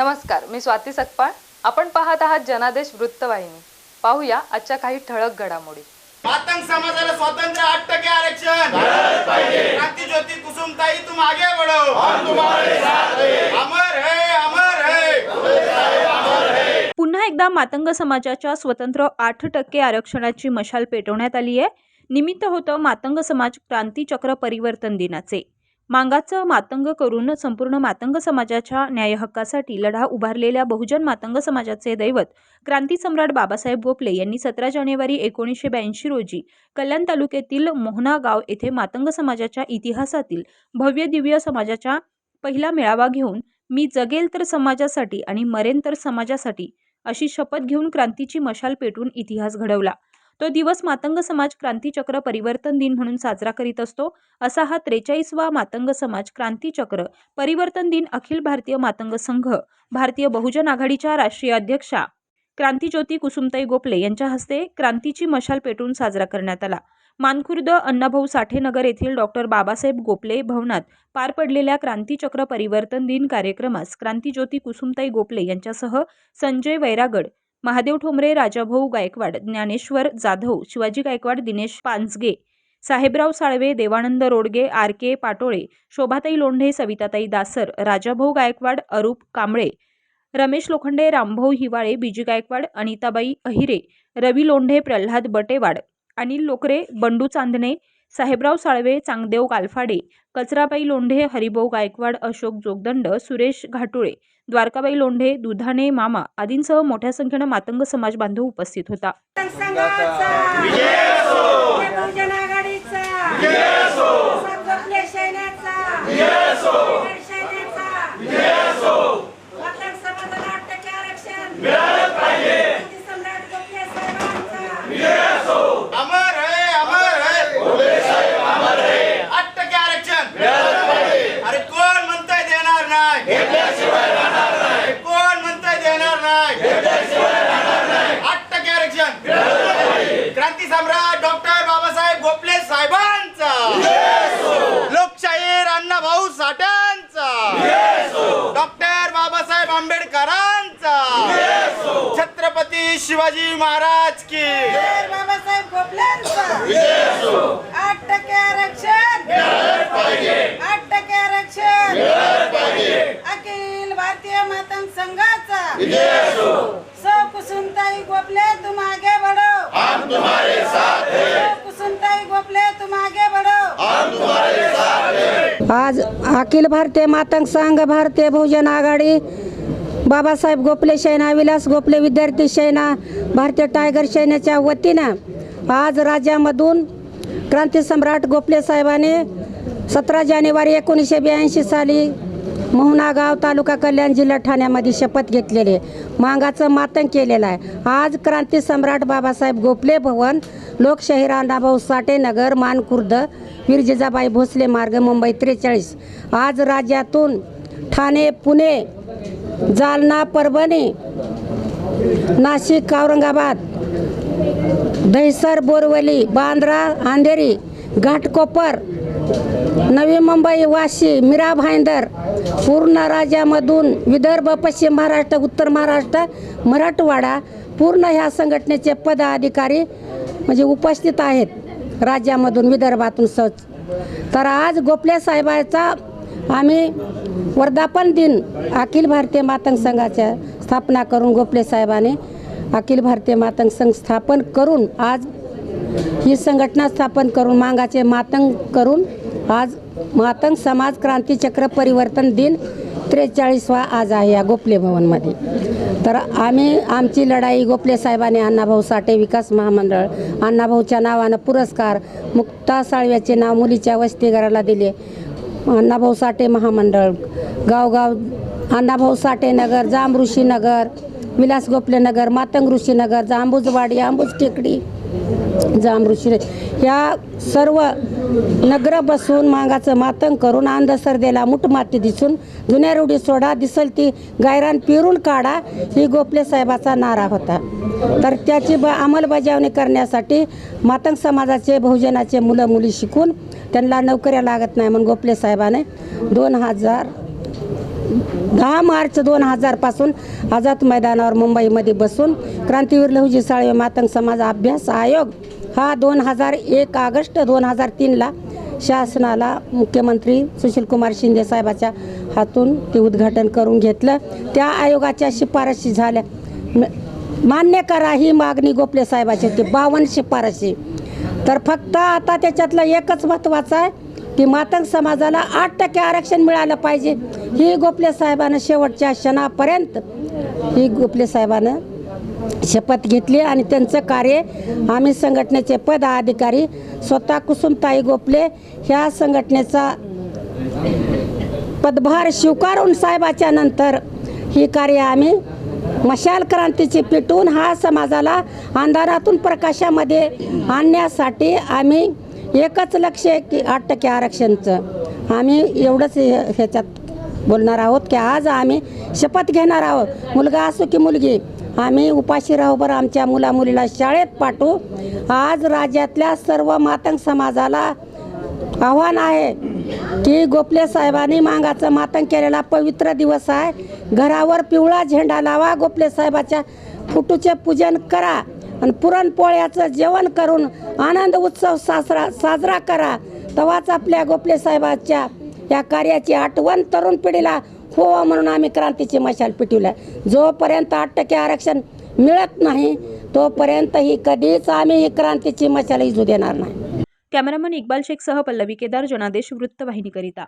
नमस्कार मी स्वाती सकपाळ. आपण पाहत आहात जनादेश वृत्तवाहिनी. पाहूया आजच्या काही ठळक घडामोडी. मातंग समाजाला स्वातंत्र्य आठ टक्के आरक्षण. क्रांती ज्योती कुसुमताई तुम आगे बढ़ो अमर है अमर है. पुन्हा एकदा मातंग समाजाच्या स्वतंत्र आठ टक्के आरक्षणाची मशाल पेटवण्यात आली आहे. निमित्त होतं मातंग समाज क्रांतीचक्र परिवर्तन दिनाचे. मांगाचं मातंग करून संपूर्ण मातंग समाजाच्या न्यायहक्कासाठी लढा उभारलेल्या बहुजन मातंग समाजाचे दैवत क्रांतीसम्राट बाबासाहेब गोपले यांनी सतरा जानेवारी एकोणीसशे ब्याऐंशी रोजी कल्याण तालुक्यातील मोहना गाव येथे मातंग समाजाच्या इतिहासातील भव्य दिव्य समाजाच्या पहिला मेळावा घेऊन मी जगेल तर समाजासाठी आणि मरेन तर समाजासाठी अशी शपथ घेऊन क्रांतीची मशाल पेटून इतिहास घडवला. तो दिवस मातंग समाज क्रांतीचक्र परिवर्तन दिन म्हणून साजरा करीत असतो. असा हा त्रेचाळीसवा मातंग समाज क्रांतीचक्र परिवर्तन दिन अखिल भारतीय मातंग संघ भारतीय बहुजन आघाडीच्या राष्ट्रीय अध्यक्षा क्रांतीज्योती कुसुमताई गोपले यांच्या हस्ते क्रांतीची मशाल पेटून साजरा करण्यात आला. मानखुर्द अण्णाभाऊ साठेनगर येथील डॉक्टर बाबासाहेब गोपले भवनात पार पडलेल्या क्रांतीचक्र परिवर्तन दिन कार्यक्रमास क्रांतीज्योती कुसुमताई गोपले यांच्यासह संजय वैरागड महादेव ठोंबरे राजाभाऊ गायकवाड ज्ञानेश्वर जाधव शिवाजी गायकवाड दिनेश पांचगे साहेबराव साळवे देवानंद रोडगे आर के पाटोळे शोभाताई लोंढे सविताताई दासर राजाभाऊ गायकवाड अरूप कांबळे रमेश लोखंडे रामभाऊ हिवाळे बिजी गायकवाड अनिताबाई अहिरे रवी लोंढे प्रल्हाद बटेवाड अनिल लोकरे बंडू चांदणे साहेबराव साळवे चांगदेव गालफाडे कचराबाई लोंढे हरिभाऊ गायकवाड अशोक जोगदंड सुरेश घाटुळे द्वारकाबाई लोंढे दुधाणे मामा आदींसह मोठ्या संख्येनं मातंग समाज बांधव उपस्थित होता. विजय असो बहुजन आघाडीचा विजय असो संघटने सैन्याचा विजय असो सैन्याचा विजय असो वाटक समाजाला आठ टक्के आरक्षण मिळालं पाहिजे सम्राट गोखले साहेबांचा विजय अमर है अमर है आठ टक्के आरक्षण अरे कोण म्हणताय देणार नाही अरे कोण म्हणताय देणार नाही आठ टक्के आरक्षण क्रांती सम्राट डॉक्टर बाबासाहेब गोपले साहेबांचा लोकशाहीर अण्णाभाऊ साठ्यांचा डॉक्टर बाबासाहेब आंबेडकरांचा छत्रपती शिवाजी महाराज की. जय बाबासाहेब आठ टक्के आरक्षण. आठ टक्के आरक्षण. अखिल भारतीय मातंग संघाचा. विजय असो सौ कुसुमताई गोपले तुम आगे बढ़ो. हम तुम्हारे साथ हैं कुसुमताई गोपले तुम आगे बढ़ो. आज अखिल भारतीय मातंग संघ भारतीय बहुजन आघाडी बाबासाहेब गोपले सेना विलास गोपले विद्यार्थी सेना भारतीय टायगर सेनेच्या वतीनं आज राज्यामधून क्रांतीसम्राट गोपले साहेबाने सतरा जानेवारी एकोणीसशे ब्याऐंशी साली मोहनागाव तालुका कल्याण जिल्हा ठाण्यामध्ये शपथ घेतलेली आहे. मांगाचं मातंग केलेलं आहे आज क्रांती सम्राट बाबासाहेब गोपले भवन लोकशाही राणाभाऊ साठे नगर मानखुर्द वीर जिजाबाई भोसले मार्ग मुंबई त्रेचाळीस आज राज्यातून ठाणे पुणे जालना परभणी नाशिक औरंगाबाद दहिसर बोरवली बांद्रा अंधेरी घाटकोपर नवी मुंबई वाशी मीरा भाईंदर पूर्ण राज्यामधून विदर्भ पश्चिम महाराष्ट्र उत्तर महाराष्ट्र मराठवाडा पूर्ण ह्या संघटनेचे पदाधिकारी म्हणजे उपस्थित आहेत राज्यामधून विदर्भातून सच तर आज गोपले साहेबाचा आम्ही वर्धापन दिन अखिल भारतीय मातंग संघाच्या स्थापना करून गोपले साहेबाने अखिल भारतीय मातंग संघ स्थापन करून आज ही संघटना स्थापन करून मांगाचे मातंग करून आज मातंग समाज क्रांती चक्र परिवर्तन दिन त्रेचाळीसवा आज आहे या गोपले भवनमध्ये. तर आम्ही आमची लढाई गोपले साहेबाने अण्णाभाऊ साठे विकास महामंडळ अण्णाभाऊच्या नावानं पुरस्कार मुक्ता साळव्याचे नाव मुलीच्या वस्तीघराला दिले. अण्णाभाऊ साठे महामंडळ गावगाव अण्णाभाऊ साठे नगर जांबृषी नगर विलास गोपले नगर मातंग ऋषी नगर जांबूजवाडी आंबूज टेकडी जांब ऋषी या सर्व नगर बसून मागाचं मातंग करून अंधश्रद्धेला मुठ माती दिसून जुन्या रूढी सोडा दिसल ती गायरान पिरून काढा ही गोपले साहेबाचा नारा होता. तर त्याची ब अंमलबजावणी करण्यासाठी मातंग समाजाचे बहुजनाचे मुलं मुली शिकून त्यांना नोकऱ्या लागत नाही म्हणून गोपले साहेबाने दोन हजार दहा मार्च दोन हजारपासून आझाद मैदानावर मुंबईमध्ये बसून क्रांतीवीर लहुजी साळवे मातंग समाज अभ्यास आयोग हा दोन हजार एक ऑगस्ट दोन हजार तीनला शासनाला मुख्यमंत्री सुशीलकुमार शिंदे साहेबाच्या हातून ते उद्घाटन करून घेतलं. त्या आयोगाच्या शिफारशी झाल्या. मान्य करा ही मागणी गोपले साहेबाची होती. बावन्न शिफारशी. तर फक्त आता त्याच्यातलं एकच महत्त्वाचं आहे की मातंग समाजाला आठ टक्के आरक्षण मिळालं पाहिजे. ही गोपले साहेबानं शेवटच्या क्षणापर्यंत ही गोपले साहेबानं शपथ घेतली आणि त्यांचं कार्य आम्ही संघटनेचे पदाधिकारी स्वतः कुसुमताई गोपले ह्या संघटनेचा पदभार स्वीकारून साहेबाच्या नंतर ही कार्य आम्ही मशाल क्रांतीची पेटून हा समाजाला अंधारातून प्रकाशामध्ये आणण्यासाठी आम्ही एकच लक्ष आहे की आठ टक्के आरक्षणचं. आम्ही एवढंच हे- ह्याच्यात बोलणार आहोत की आज आम्ही शपथ घेणार आहोत. मुलगा असो की मुलगी आम्ही उपाशी राहू बरं आमच्या मुला मुलीला शाळेत पाठवू. आज राज्यातल्या सर्व मातंग समाजाला आव्हान आहे की गोपले साहेबांनी मांगाचं मातंग केलेला पवित्र दिवस आहे. घरावर पिवळा झेंडा लावा गोपले साहेबाच्या फुटूचे पूजन करा. आणि पुरणपोळ्याचं जेवण करून आनंद उत्सव साजरा साजरा करा. तेव्हाच आपल्या गोपले साहेबाच्या या कार्याची आठवण तरुण पिढीला होवा म्हणून आम्ही क्रांतीची मशाल पिटवल्या जोपर्यंत आठ टक्के आरक्षण मिळत नाही तोपर्यंत ही कधीच आम्ही ही क्रांतीची मशाल इजू देणार नाही. कॅमेरामन इक्बाल शेखसह पल्लवी केदार जनादेश वृत्तवाहिनीकरिता.